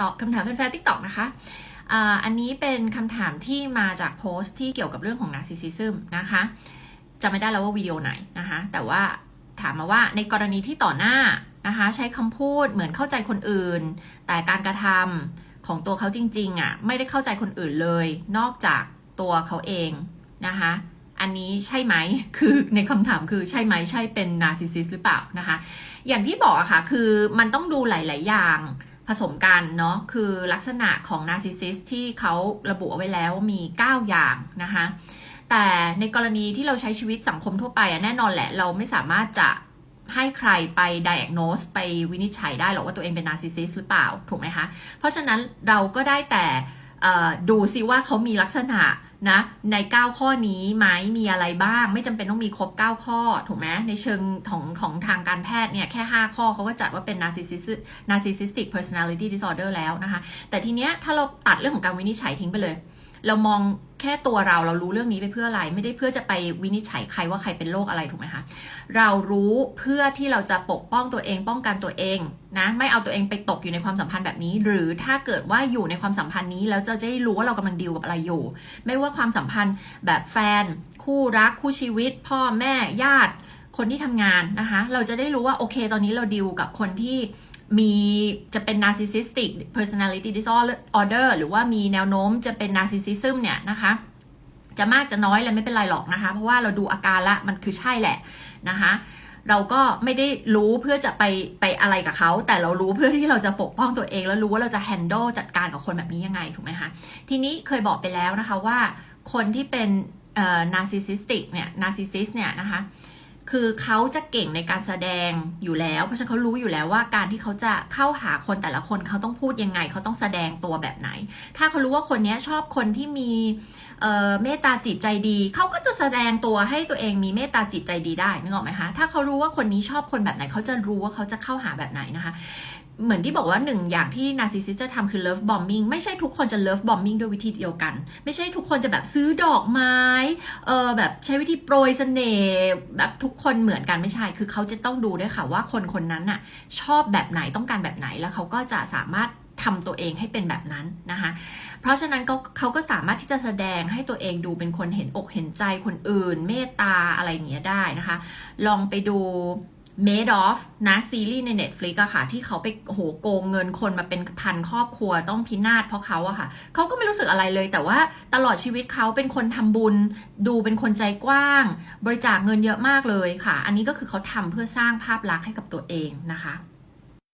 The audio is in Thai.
ตอบคำถามแฟนๆ TikTok นะคะอันนี้เป็นคำถามที่มาจากโพสต์ที่เกี่ยวกับเรื่องของ narcissism นะคะจำไม่ได้แล้วว่าวิดีโอไหนนะคะ แต่ว่าถามมาว่าในกรณีที่ต่อหน้านะคะ ใช้คำพูดเหมือนเข้าใจคนอื่น แต่การกระทำของตัวเขาจริงๆอะไม่ได้เข้าใจคนอื่นเลย นอกจากตัวเขาเองนะคะ อันนี้ใช่ไหมคือในคำถามคือใช่ไหมใช่เป็นนาร์ซิสซิสหรือเปล่านะคะ อย่างที่บอกอะค่ะคือมันต้องดูหลาย ๆ อย่าง ผสมกันเนาะคือลักษณะของนาร์ซิสซิสที่เขาระบุเอาไว้แล้วมี 9 อย่างนะคะแต่ในกรณีที่เราใช้ชีวิตสังคมทั่วไปอะแน่นอนแหละ เราไม่สามารถจะให้ใครไป diagnose ไปวินิจฉัยได้หรอกว่าตัวเองเป็นนาร์ซิสซิสหรือเปล่า ถูกไหมคะ เพราะฉะนั้นเราก็ได้แต่ดูซิว่าเขามีลักษณะ นะใน 9 ข้อนี้ไหมมีอะไรบ้าง ไม่จำเป็นต้องมีครบ 9 ข้อถูกไหมในเชิงของของทางการแพทย์เนี่ยแค่ 5 ข้อเขาก็จัดว่าเป็น narcissistic narcissistic personality disorder แล้วนะคะ แต่ทีเนี้ยถ้าเราตัดเรื่องของการวินิจฉัยทิ้งไปเลย เรามองแค่ตัวเราเรารู้เรื่องนี้ไปเพื่ออะไร ไม่ได้เพื่อจะไปวินิจฉัยใครว่าใครเป็นโรคอะไรถูกไหมคะเรารู้เพื่อที่เราจะปกป้องตัวเองป้องกันตัวเองนะไม่เอาตัวเองไปตกอยู่ในความสัมพันธ์แบบนี้ หรือถ้าเกิดว่าอยู่ในความสัมพันธ์นี้แล้วจะจะได้รู้ว่าเรากำลังดีลกับอะไรอยู่ ไม่ว่าความสัมพันธ์แบบแฟน คู่รักคู่ชีวิต พ่อแม่ญาติคนที่ทำงานนะคะ เราจะได้รู้ว่าโอเค ตอนนี้เราดีลกับคนที่ มีจะเป็น narcissistic personality disorder หรือว่ามีแนวโน้มจะเป็น narcissism เนี่ยนะคะ จะมากจะน้อยอะไรไม่เป็นไรหรอกนะคะ เพราะว่าเราดูอาการละมันคือใช่แหละนะคะเราก็ไม่ได้รู้เพื่อจะไปไปอะไรกับเขา แต่เรารู้เพื่อที่เราจะปกป้องตัวเองแล้วรู้ว่าเราจะ handle จัดการกับคนแบบนี้ยังไงถูกไหมคะทีนี้เคยบอกไปแล้วนะคะว่าคนที่เป็นเอ่อ narcissistic เนี่ย narcissist เนี่ยนะคะ คือเขาจะเก่งในการแสดงอยู่แล้ว เพราะฉะนั้นเขารู้อยู่แล้วว่าการที่เขาจะเข้าหาคนแต่ละคนเขาต้องพูดยังไง เขาต้องแสดงตัวแบบไหน ถ้าเขารู้ว่าคนนี้ชอบคนที่มีเอ่อเมตตาจิตใจดี เขาก็จะแสดงตัวให้ตัวเองมีเมตตาจิตใจดีได้นึกออกไหมคะถ้าเขารู้ว่าคนนี้ชอบคนแบบไหน เขาจะรู้ว่าเขาจะเข้าหาแบบไหนนะคะ เหมือนที่บอกว่าหนึ่งอย่างที่นาร์ซิสซิสจะทำคือ love bombing ไม่ใช่ทุกคนจะ love bombing ด้วยวิธีเดียวกัน ไม่ใช่ทุกคนจะแบบซื้อดอกไม้เออแบบใช้วิธีโปรยเสน่ห์แบบทุกคนเหมือนกันไม่ใช่ คือเขาจะต้องดูด้วยค่ะว่าคนคนนั้นน่ะชอบแบบไหนต้องการแบบไหนแล้วเขาก็จะสามารถทำตัวเองให้เป็นแบบนั้นนะคะ เพราะฉะนั้นเขาเขาก็สามารถที่จะแสดงให้ตัวเองดูเป็นคนเห็นอกเห็นใจคนอื่น เมตตาอะไรอย่างเงี้ยได้นะคะ ลองไปดู Made of นะซีรีส์ใน Netflix อะค่ะ ที่เขาไปโอ้โหโกงเงินคนมาเป็นพันครอบครัวต้องพินาศเพราะเขาอะค่ะ เขาก็ไม่รู้สึกอะไรเลย แต่ว่าตลอดชีวิตเขาเป็นคนทำบุญ ดูเป็นคนใจกว้าง บริจาคเงินเยอะมากเลยค่ะ อันนี้ก็คือเขาทำเพื่อสร้างภาพลักษณ์ให้กับตัวเองนะคะ